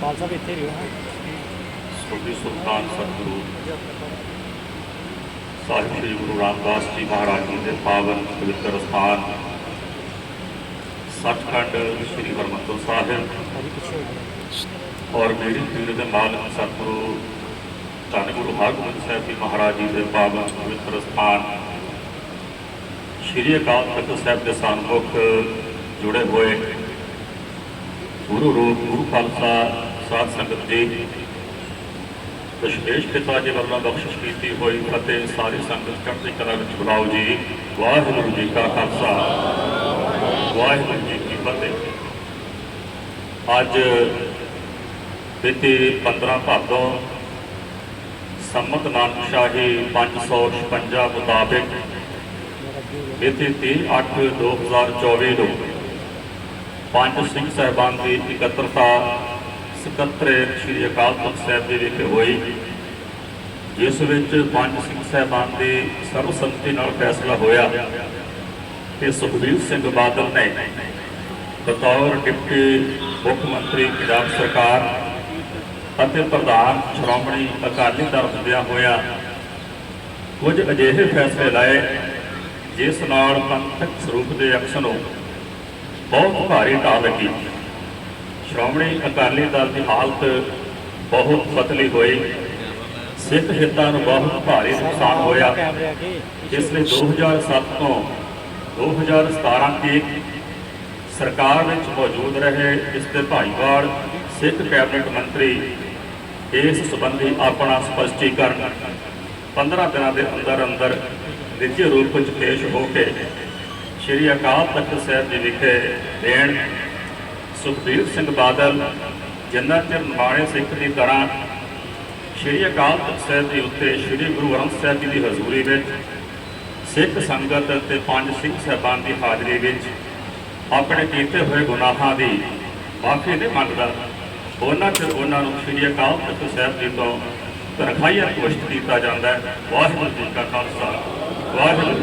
ਪਾਲ ਸਾਹਿਬ ਇੱਥੇ ਰਿਓ ਹਾਂ ਸੋਢੀ ਸੁਲਤਾਨ ਸਤਿਗੁਰੂ ਸਾਹਿਬ ਸ੍ਰੀ ਗੁਰੂ ਰਾਮਦਾਸ ਜੀ ਮਹਾਰਾਜ ਜੀ ਦੇ ਪਾਵਨ ਪਵਿੱਤਰ ਸਥਾਨ ਸੱਚਖੰਡ ਸ੍ਰੀ ਹਰਿਮੰਦਰ ਸਾਹਿਬ। ਔਰ ਮੇਰੀ ਪੀਰ ਦੇ ਮਾਲਕ ਸਤਿਗੁਰੂ ਧੰਨ ਗੁਰੂ ਹਰਗੋਬਿੰਦ ਸਾਹਿਬ ਜੀ ਮਹਾਰਾਜ ਜੀ ਦੇ ਪਾਵਨ ਪਵਿੱਤਰ ਸਥਾਨ ਸ਼੍ਰੀ ਅਕਾਲ ਤਖਤ ਸਾਹਿਬ ਦੇ ਸਨਮੁਖ ਜੁੜੇ ਹੋਏ ਗੁਰੂ ਰੂਪ ਗੁਰੂ ਖਾਲਸਾ ਸਾਧ ਸੰਗਤ ਜੀ ਵਿਸ਼ੇਸ਼ ਪਿਤਾ ਜੀ ਵੱਲੋਂ ਬਖਸ਼ਿਸ਼ ਕੀਤੀ ਹੋਈ ਫਤਿਹ ਸਾਰੀ ਸੰਗਤ ਚੜ੍ਹਦੀ ਕਲਾ ਵਿੱਚ ਬੁਲਾਓ ਜੀ ਵਾਹਿਗੁਰੂ ਜੀ ਕਾ ਖਾਲਸਾ ਵਾਹਿਗੁਰੂ ਜੀ ਕੀ ਫਤਿਹ ਅੱਜ ਬੀਤੀ 15 ਭਾਦੋਂ ਸੰਮਤ ਨਾਨਕ ਸ਼ਾਹੀ 556 ਮੁਤਾਬਿਕ ਮੇਰਾ ਅੱਗੇ ਹੋ ਗਿਆ। ਮਿਤੀ 30 8 2024 ਨੂੰ ਪੰਜ ਸਿੰਘ ਸਾਹਿਬਾਨ ਦੀ ਇਕੱਤਰਤਾ ਸਕੱਤਰੇ ਸ੍ਰੀ ਅਕਾਲ ਤਖਤ ਸਾਹਿਬ ਦੇ ਵਿਖੇ ਹੋਈ, ਜਿਸ ਵਿੱਚ ਪੰਜ ਸਿੰਘ ਸਾਹਿਬਾਨ ਦੀ ਸਰਬਸੰਮਤੀ ਨਾਲ ਫੈਸਲਾ ਹੋਇਆ ਕਿ ਸੁਖਬੀਰ ਸਿੰਘ ਬਾਦਲ ਨੇ ਬਤੌਰ ਡਿਪਟੀ ਮੁੱਖ ਮੰਤਰੀ ਪੰਜਾਬ ਸਰਕਾਰ ਅਤੇ ਪ੍ਰਧਾਨ ਸ਼੍ਰੋਮਣੀ ਅਕਾਲੀ ਦਲ ਹੁੰਦਿਆਂ ਹੋਇਆ ਕੁਝ ਅਜਿਹੇ ਫੈਸਲੇ ਲਾਏ, ਜਿਸ ਨਾਲ ਪੰਥਕ ਸਰੂਪ ਦੇ ਅਕਸ ਨੂੰ ਬਹੁਤ ਭਾਰੀ ਢਾਹ ਲੱਗੀ ਸ਼੍ਰੋਮਣੀ ਅਕਾਲੀ ਦਲ ਦੀ ਹਾਲਤ ਬਹੁਤ ਪਤਲੀ ਹੋਈ। ਸਿੱਖ ਹਿੱਤਾਂ ਨੂੰ ਬਹੁਤ ਭਾਰੀ ਨੁਕਸਾਨ ਹੋਇਆ। ਕੈਮਰੇ ਅੱਗੇ ਇਸ ਲਈ 2007 ਤੋਂ 2017 ਤੱਕ ਸਰਕਾਰ ਵਿੱਚ ਮੌਜੂਦ ਰਹੇ ਇਸ ਦੇ ਭਾਈਵਾਲ ਸਿੱਖ ਕੈਬਨਿਟ ਮੰਤਰੀ ਇਸ ਸੰਬੰਧੀ ਆਪਣਾ ਸਪਸ਼ਟੀਕਰਨ 15 ਦਿਨਾਂ ਦੇ ਅੰਦਰ ਅੰਦਰ ਨਿੱਜੀ ਰੂਪ ਵਿੱਚ ਪੇਸ਼ ਹੋ ਕੇ ਸ਼੍ਰੀ ਅਕਾਲ ਤਖਤ ਸਾਹਿਬ ਜੀ ਵਿਖੇ ਦੇਣ ਸੁਖਬੀਰ ਸਿੰਘ ਬਾਦਲ, ਜਿੰਨਾ ਚਿਰ ਨਿਮਾਣੇ ਸਿੱਖ ਦੀ ਤਰ੍ਹਾਂ ਸ਼੍ਰੀ ਅਕਾਲ ਤਖਤ ਸਾਹਿਬ ਜੀ ਉੱਤੇ ਸ਼੍ਰੀ ਗੁਰੂ ਗ੍ਰੰਥ ਸਾਹਿਬ ਜੀ ਦੀ ਹਜ਼ੂਰੀ ਵਿੱਚ, ਸਿੱਖ ਸੰਗਤ ਅਤੇ ਪੰਜ ਸਿੰਘ ਸਾਹਿਬਾਨ ਦੀ ਹਾਜ਼ਰੀ ਵਿੱਚ ਆਪਣੇ ਕੀਤੇ ਹੋਏ ਗੁਨਾਹਾਂ ਦੀ ਮਾਫੀ ਨਹੀਂ ਮੰਗਦਾ। ਉਹਨਾਂ ਚਿਰ ਉਹਨਾਂ ਨੂੰ ਸ਼੍ਰੀ ਅਕਾਲ ਤਖਤ ਸਾਹਿਬ ਜੀ ਤੋਂ ਤਨਖਾਹੀਆ ਕੁਸ਼ਟ ਕੀਤਾ ਜਾਂਦਾ ਹੈ। ਵਾਹਿਗੁਰੂ ਜੀ ਕਾ ਖਾਲਸਾ, ਵਾਹਿਗੁਰੂ ਜੀ